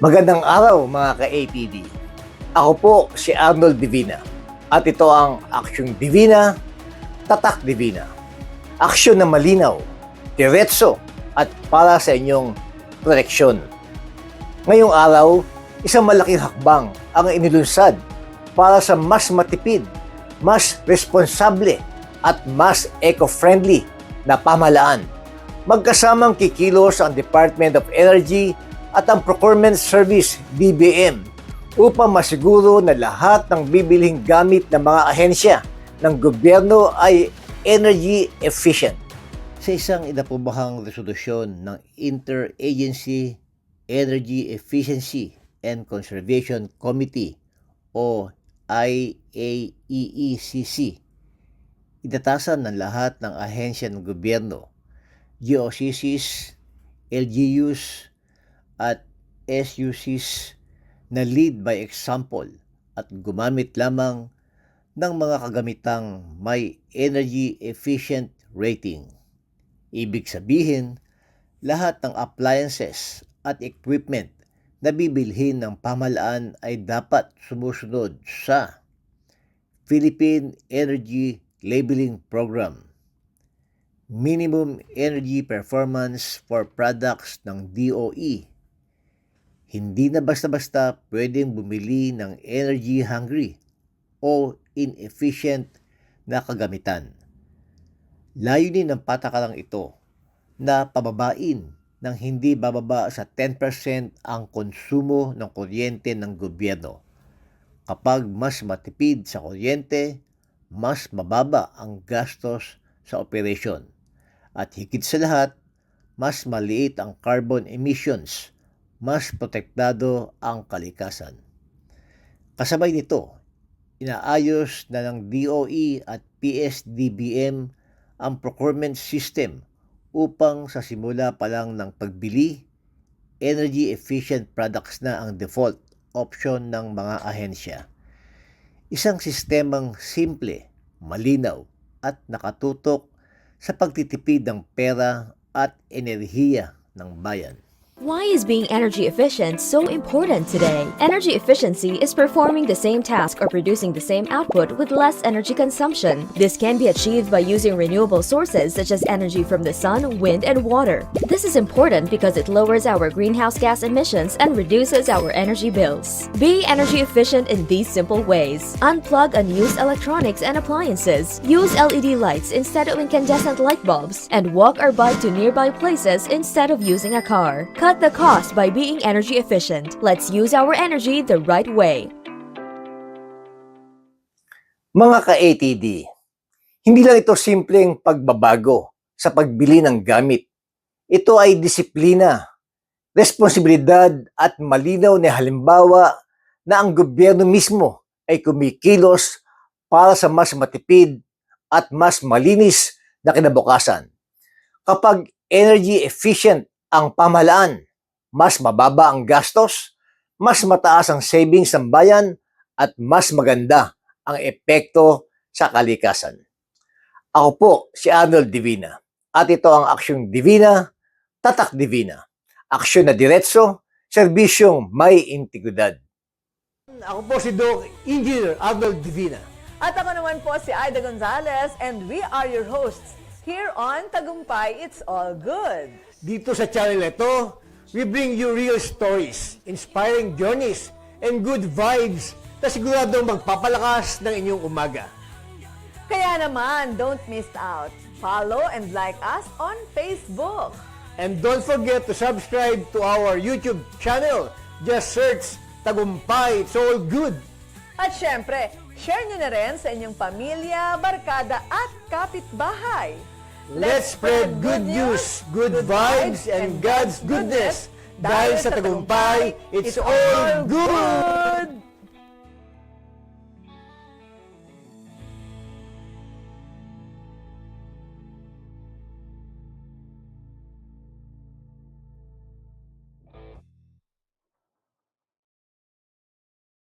Magandang araw mga ka-APD. Ako po si Arnold Divina at ito ang Aksyong Divina, Tatak Divina. Aksyon na malinaw, diretso at para sa inyong proteksyon. Ngayong araw, isang malaking hakbang ang inilunsad para sa mas matipid, mas responsable at mas eco-friendly na pamalaan. Magkasamang kikilos ang Department of Energy at ang Procurement Service DBM upang masiguro na lahat ng bibilhing gamit ng mga ahensya ng gobyerno ay energy efficient. Sa isang inapubahang resolusyon ng Interagency Energy Efficiency and Conservation Committee o IAEECC, inatasan ng lahat ng ahensya ng gobyerno, GOCCs, LGUs, at SUCs na lead by example at gumamit lamang ng mga kagamitang may energy efficient rating. Ibig sabihin, lahat ng appliances at equipment na bibilhin ng pamalaan ay dapat sumusunod sa Philippine Energy Labeling Program. Minimum Energy Performance for Products ng DOE hindi na basta-basta pwedeng bumili ng energy hungry o inefficient na kagamitan. Layunin ng patakalang ito na pababain ng hindi bababa sa 10% ang konsumo ng kuryente ng gobyerno. Kapag mas matipid sa kuryente, mas mababa ang gastos sa operasyon. At higit sa lahat, mas maliit ang carbon emissions mas protektado ang kalikasan. Kasabay nito, inaayos na ng DOE at PSDBM ang procurement system upang sa simula pa lang ng pagbili, energy efficient products na ang default option ng mga ahensya. Isang sistemang simple, malinaw at nakatutok sa pagtitipid ng pera at enerhiya ng bayan. Why is being energy efficient so important today? Energy efficiency is performing the same task or producing the same output with less energy consumption. This can be achieved by using renewable sources such as energy from the sun, wind, and water. This is important because it lowers our greenhouse gas emissions and reduces our energy bills. Be energy efficient in these simple ways. Unplug unused electronics and appliances. Use LED lights instead of incandescent light bulbs. And walk or bike to nearby places instead of using a car. Cut the cost by being energy efficient. Let's use our energy the right way. Mga ka-ATD, hindi lang ito simpleng pagbabago sa pagbili ng gamit. Ito ay disiplina, responsibilidad at malinaw na halimbawa na ang gobyerno mismo ay kumikilos para sa mas matipid at mas malinis na kinabukasan. Kapag energy efficient ang pamahalaan, mas mababa ang gastos, mas mataas ang savings ng bayan at mas maganda ang epekto sa kalikasan. Ako po si Arnold Divina at ito ang Aksyong Divina, Tatak Divina. Aksyon na diretso, serbisyong may integridad. Ako po si Doc Engineer Arnold Divina. At ako naman po si Aida Gonzalez and we are your hosts here on Tagumpay It's All Good. Dito sa channel ito, we bring you real stories, inspiring journeys, and good vibes na siguradong magpapalakas ng inyong umaga. Kaya naman, don't miss out. Follow and like us on Facebook. And don't forget to subscribe to our YouTube channel. Just search Tagumpay, it's all good. At syempre, share nyo na rin sa inyong pamilya, barkada at kapitbahay. Let's spread good news, good vibes, and God's goodness. Dahil sa tagumpay, it's all good!